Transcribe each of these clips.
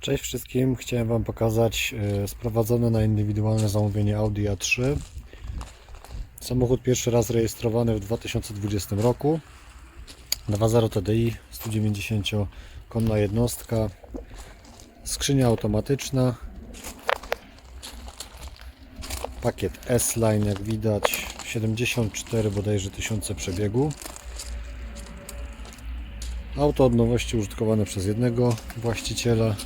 Cześć wszystkim, chciałem Wam pokazać e, sprowadzone na indywidualne zamówienie Audi A3. Samochód pierwszy raz rejestrowany w 2020 roku. 2.0 TDI, 190 konna jednostka, skrzynia automatyczna, pakiet S-Line jak widać, 74 bodajże tysiące przebiegu. Auto od nowości użytkowane przez jednego właściciela,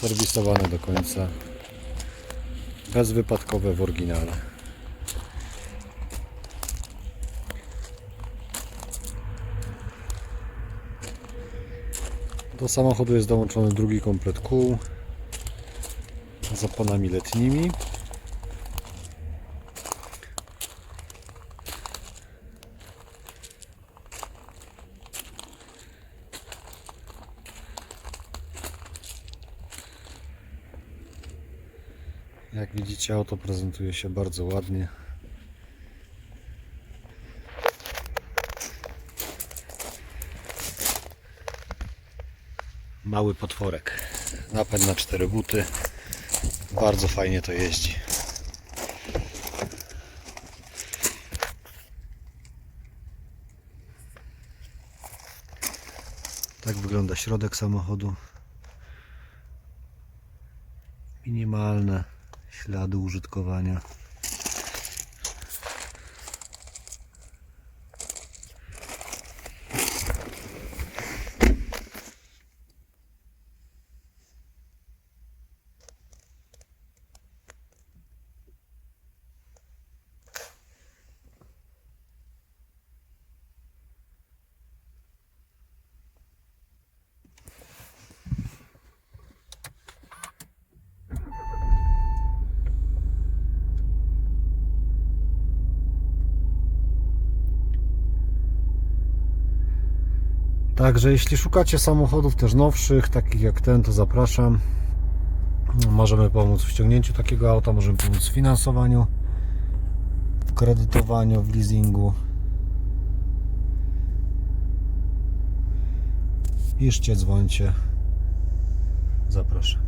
serwisowane do końca, bezwypadkowe w oryginale. Do samochodu jest dołączony drugi komplet kół z oponami letnimi. Jak widzicie, auto prezentuje się bardzo ładnie. Mały potworek. Napęd na cztery buty. Bardzo fajnie to jeździ. Tak wygląda środek samochodu. Minimalne ślady użytkowania. Także jeśli szukacie samochodów też nowszych, takich jak ten, to zapraszam. Możemy pomóc w ściągnięciu takiego auta, możemy pomóc w finansowaniu, w kredytowaniu, w leasingu. Piszcie, dzwońcie. Zapraszam.